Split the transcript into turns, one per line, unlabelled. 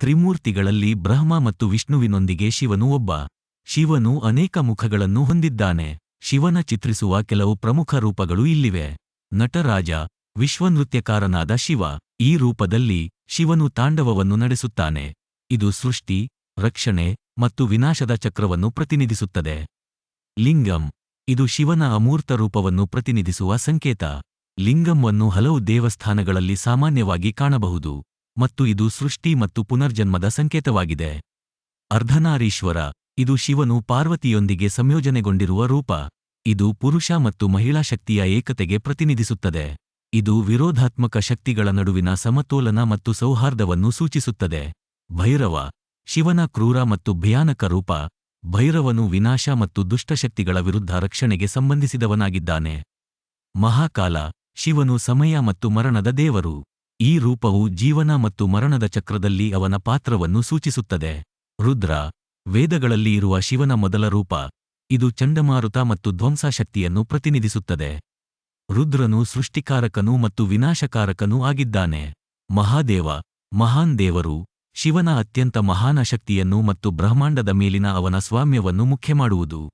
ತ್ರಿಮೂರ್ತಿಗಳಲ್ಲಿ ಬ್ರಹ್ಮ ಮತ್ತು ವಿಷ್ಣುವಿನೊಂದಿಗೆ ಶಿವನು ಒಬ್ಬ. ಶಿವನು ಅನೇಕ ಮುಖಗಳನ್ನು ಹೊಂದಿದ್ದಾನೆ. ಶಿವನ ಚಿತ್ರಿಸುವ ಕೆಲವು ಪ್ರಮುಖ ರೂಪಗಳು ಇಲ್ಲಿವೆ. ನಟರಾಜ, ವಿಶ್ವನೃತ್ಯಕಾರನಾದ ಶಿವ, ಈ ರೂಪದಲ್ಲಿ ಶಿವನು ತಾಂಡವವನ್ನು ನಡೆಸುತ್ತಾನೆ. ಇದು ಸೃಷ್ಟಿ, ರಕ್ಷಣೆ ಮತ್ತು ವಿನಾಶದ ಚಕ್ರವನ್ನು ಪ್ರತಿನಿಧಿಸುತ್ತದೆ. ಲಿಂಗಂ, ಇದು ಶಿವನ ಅಮೂರ್ತ ರೂಪವನ್ನು ಪ್ರತಿನಿಧಿಸುವ ಸಂಕೇತ. ಲಿಂಗಂವನ್ನು ಹಲವು ದೇವಸ್ಥಾನಗಳಲ್ಲಿ ಸಾಮಾನ್ಯವಾಗಿ ಕಾಣಬಹುದು. ಮತ್ತು ಇದು ಸೃಷ್ಟಿ ಮತ್ತು ಪುನರ್ಜನ್ಮದ ಸಂಕೇತವಾಗಿದೆ. ಅರ್ಧನಾರೀಶ್ವರ, ಇದು ಶಿವನು ಪಾರ್ವತಿಯೊಂದಿಗೆ ಸಂಯೋಜನೆಗೊಂಡಿರುವ ರೂಪ. ಇದು ಪುರುಷ ಮತ್ತು ಮಹಿಳಾ ಶಕ್ತಿಯ ಏಕತೆಗೆ ಪ್ರತಿನಿಧಿಸುತ್ತದೆ. ಇದು ವಿರೋಧಾತ್ಮಕ ಶಕ್ತಿಗಳ ನಡುವಿನ ಸಮತೋಲನ ಮತ್ತು ಸೌಹಾರ್ದವನ್ನು ಸೂಚಿಸುತ್ತದೆ. ಭೈರವ, ಶಿವನ ಕ್ರೂರ ಮತ್ತು ಭಯಾನಕ ರೂಪ. ಭೈರವನು ವಿನಾಶ ಮತ್ತು ದುಷ್ಟಶಕ್ತಿಗಳ ವಿರುದ್ಧ ರಕ್ಷಣೆಗೆ ಸಂಬಂಧಿಸಿದವನಾಗಿದ್ದಾನೆ. ಮಹಾಕಾಲ, ಶಿವನು ಸಮಯ ಮತ್ತು ಮರಣದ ದೇವರು. ಈ ರೂಪವು ಜೀವನ ಮತ್ತು ಮರಣದ ಚಕ್ರದಲ್ಲಿ ಅವನ ಪಾತ್ರವನ್ನು ಸೂಚಿಸುತ್ತದೆ. ರುದ್ರ, ವೇದಗಳಲ್ಲಿ ಇರುವ ಶಿವನ ಮೊದಲ ರೂಪ. ಇದು ಚಂಡಮಾರುತ ಮತ್ತು ಧ್ವಂಸಶಕ್ತಿಯನ್ನು ಪ್ರತಿನಿಧಿಸುತ್ತದೆ. ರುದ್ರನು ಸೃಷ್ಟಿಕಾರಕನು ಮತ್ತು ವಿನಾಶಕಾರಕನೂ ಆಗಿದ್ದಾನೆ. ಮಹಾದೇವ, ಮಹಾನ್ ದೇವರು, ಶಿವನ ಅತ್ಯಂತ ಮಹಾನ ಶಕ್ತಿಯನ್ನು ಮತ್ತು ಬ್ರಹ್ಮಾಂಡದ ಮೇಲಿನ ಅವನ ಸ್ವಾಮ್ಯವನ್ನು ಮುಖ್ಯ ಮಾಡುವುದು